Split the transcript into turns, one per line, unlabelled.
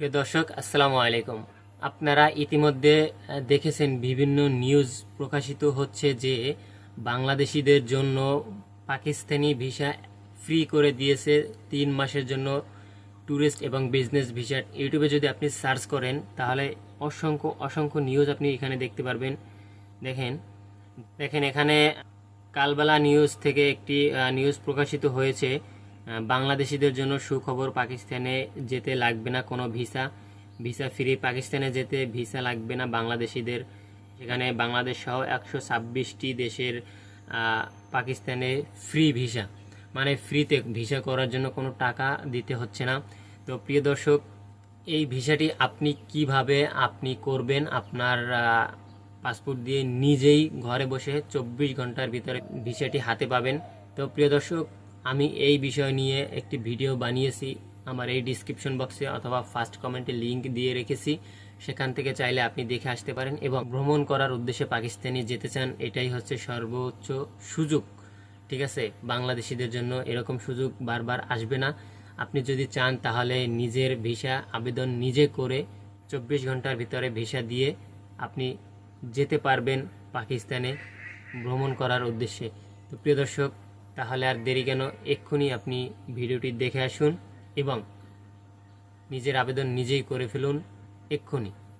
প্রিয় দর্শক, আসসালামু আলাইকুম। আপনারা ইতিমধ্যে দেখেছেন বিভিন্ন নিউজ প্রকাশিত হচ্ছে যে বাংলাদেশিদের জন্য পাকিস্তানি ভিসা ফ্রি করে দিয়েছে তিন মাসের জন্য ট্যুরিস্ট এবং বিজনেস ভিসা। ইউটিউবে যদি আপনি সার্চ করেন, তাহলে অসংখ্য অসংখ্য নিউজ আপনি এখানে দেখতে পারবেন। দেখেন দেখেন এখানে কালবেলা নিউজ থেকে একটি নিউজ প্রকাশিত হয়েছে। বাংলাদেশিদের জন্য সুখবর পাকিস্তানে যেতে লাগবে না কোনো ভিসা। ভিসা ফ্রি, পাকিস্তানে যেতে ভিসা লাগবে না বাংলাদেশিদের। সেখানে বাংলাদেশ সহ একশো ছাব্বিশটি দেশের পাকিস্তানে ফ্রি ভিসা। মানে ফ্রিতে ভিসা করার জন্য কোনো টাকা দিতে হচ্ছে না। তো প্রিয় দর্শক, এই ভিসাটি আপনি কীভাবে আপনি করবেন? আপনার পাসপোর্ট দিয়ে নিজেই ঘরে বসে চব্বিশ ঘণ্টার ভিতরে ভিসাটি হাতে পাবেন। তো প্রিয় দর্শক আমি এই বিষয় নিয়ে একটি ভিডিও বানিয়েছি, আমার এই ডিসক্রিপশন বক্সে অথবা ফার্স্ট কমেন্টে লিংক দিয়ে রেখেছি, সেখান থেকে চাইলে আপনি দেখে আসতে পারেন এবং ভ্রমণ করার উদ্দেশ্যে পাকিস্তানে যেতে চান, এটাই হচ্ছে সর্বোচ্চ সুযোগ, ঠিক আছে? বাংলাদেশিদের জন্য এরকম সুযোগ বারবার আসবে না। আপনি যদি চান তাহলে নিজের ভিসা আবেদন নিজে করে চব্বিশ ঘণ্টার ভিতরে ভিসা দিয়ে আপনি যেতে পারবেন পাকিস্তানে ভ্রমণ করার উদ্দেশ্যে। তো প্রিয় দর্শক তাহলে আর দেরি কেন? এক্ষুনি আপনি ভিডিওটি দেখে আসুন এবং নিজের আবেদন নিজেই করে ফেলুন। এক্ষুনি।